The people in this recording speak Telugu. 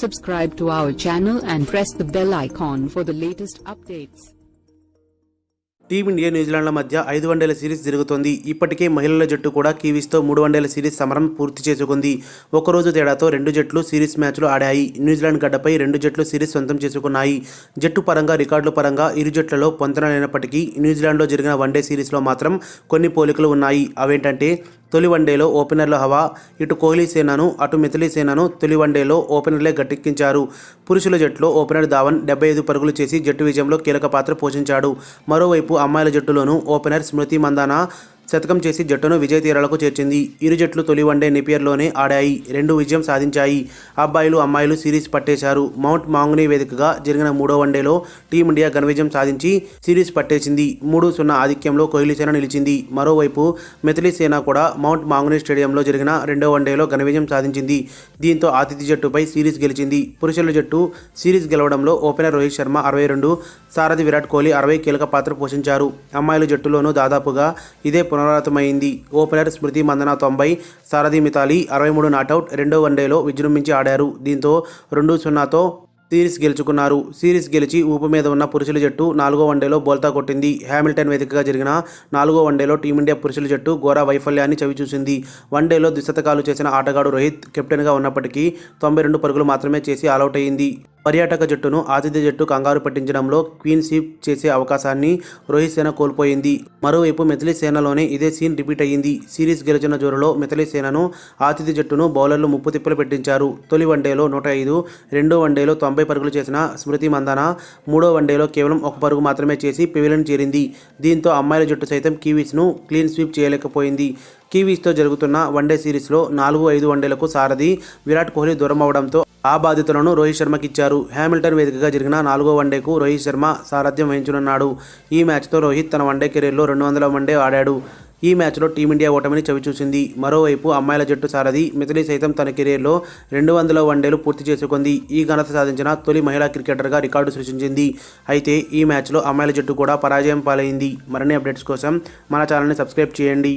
Subscribe to our channel and press the bell icon for the latest updates. Team India న్యూజిలాండ్ల మధ్య ఐదు వన్డేల సిరీస్ జరుగుతోంది. ఇప్పటికే మహిళల జట్టు కూడా కివీస్తో మూడు వన్డేల సిరీస్ సమరం పూర్తి చేసుకుంది. ఒకరోజు తేడాతో రెండు జట్లు సిరీస్ మ్యాచ్లు ఆడాయి. న్యూజిలాండ్ గడ్డపై రెండు జట్లు సిరీస్ సొంతం చేసుకున్నాయి. జట్టు పరంగా రికార్డుల పరంగా ఇరు జట్లలో పొంతన లేనప్పటికీ న్యూజిలాండ్లో జరిగిన వన్డే సిరీస్లో మాత్రం కొన్ని పోలికలు ఉన్నాయి. అవేంటంటే తొలి వన్డేలో ఓపెనర్ల హవా. ఇటు కోహ్లీ సేనను అటు మిథిలీ సేనను తొలి వన్డేలో ఓపెనర్లే గట్టెక్కించారు. పురుషుల జట్టులో ఓపెనర్ ధావన్ డెబ్బై ఐదు పరుగులు చేసి జట్టు విజయంలో కీలక పాత్ర పోషించాడు. మరోవైపు అమ్మాయిల జట్టులోనూ ఓపెనర్ స్మృతి మందాన శతకం చేసి జట్టును విజయ తీరాలకు చేర్చింది. ఇరు జట్లు తొలి వన్డే నిపియర్లోనే ఆడాయి. రెండు విజయం సాధించాయి. అబ్బాయిలు అమ్మాయిలు సిరీస్ పట్టేశారు. మౌంట్ మాంగ్నీ వేదికగా జరిగిన మూడో వన్డేలో టీమిండియా ఘన విజయం సాధించి సిరీస్ పట్టేసింది. మూడు సున్నా ఆధిక్యంలో కోహ్లీ సేన నిలిచింది. మరోవైపు మిథిలీ సేన కూడా మౌంట్ మాంగ్నీ స్టేడియంలో జరిగిన రెండో వన్డేలో ఘన విజయం సాధించింది. దీంతో ఆతిథ్య జట్టుపై సిరీస్ గెలిచింది. పురుషుల జట్టు సిరీస్ గెలవడంలో ఓపెనర్ రోహిత్ శర్మ అరవై రెండు సారథి విరాట్ కోహ్లీ అరవై కీలక పాత్ర పోషించారు. అమ్మాయిల జట్టులోనూ దాదాపుగా ఇదే పునరావృతమైంది. ఓపెనర్ స్మృతి మందన తొంభై సారథి మితాలి అరవై మూడు నాటౌట్ రెండో వన్డేలో విజృంభించి ఆడారు. దీంతో రెండు సున్నాతో సిరీస్ గెలుచుకున్నారు. సిరీస్ గెలిచి ఊపు మీద ఉన్న పురుషుల జట్టు నాలుగో వన్డేలో బోల్తా కొట్టింది. హ్యామిల్టన్ వేదికగా జరిగిన నాలుగో వన్డేలో టీమిండియా పురుషుల జట్టు ఘోర వైఫల్యాన్ని చవిచూసింది. వన్డేలో ద్విశతకాలు చేసిన ఆటగాడు రోహిత్ కెప్టెన్గా ఉన్నప్పటికీ తొంభై రెండు పరుగులు మాత్రమే చేసి ఆలౌట్ అయింది పర్యాటక జట్టును ఆతిథ్య జట్టు కంగారు పట్టించడంలో క్వీన్ స్వీప్ చేసే అవకాశాన్ని రోహిత్ సేన కోల్పోయింది. మరోవైపు మిథిలీ సేనలోనే ఇదే సీన్ రిపీట్ అయ్యింది. సిరీస్ గెలిచిన జోరులో మిథిలీ సేనను ఆతిథ్య జట్టును బౌలర్లు ముప్పు తిప్పలు పెట్టించారు. తొలి వన్డేలో నూట ఐదు రెండో వన్డేలో తొంభై పరుగులు చేసిన స్మృతి మందన మూడో వన్డేలో కేవలం ఒక పరుగు మాత్రమే చేసి పెవిలియన్ చేరింది. దీంతో అమ్మాయిల జట్టు సైతం కివీస్ను క్లీన్ స్వీప్ చేయలేకపోయింది. కివీస్తో జరుగుతున్న వన్డే సిరీస్లో నాలుగు ఐదు వన్డేలకు సారథి విరాట్ కోహ్లీ దూరం అవడంతో ఆ బాధ్యతలను రోహిత్ శర్మకి ఇచ్చారు హ్యామిల్టన్ వేదికగా జరిగిన నాలుగో వన్డేకు రోహిత్ శర్మ సారథ్యం వహించనున్నాడు. ఈ మ్యాచ్తో రోహిత్ తన వన్డే కెరీర్లో రెండు వందల వన్డే ఆడాడు. ఈ మ్యాచ్లో టీమిండియా ఓటమిని చవిచూసింది. మరోవైపు అమ్మాయిల జట్టు సారథి మిథిలి సైతం తన కెరీర్లో రెండు వందల వన్డేలు పూర్తి చేసుకుంది. ఈ ఘనత సాధించిన తొలి మహిళా క్రికెటర్గా రికార్డు సృష్టించింది. అయితే ఈ మ్యాచ్లో అమ్మాయిల జట్టు కూడా పరాజయం పాలైంది. మరిన్ని అప్డేట్స్ కోసం మన ఛానల్ని సబ్స్క్రైబ్ చేయండి.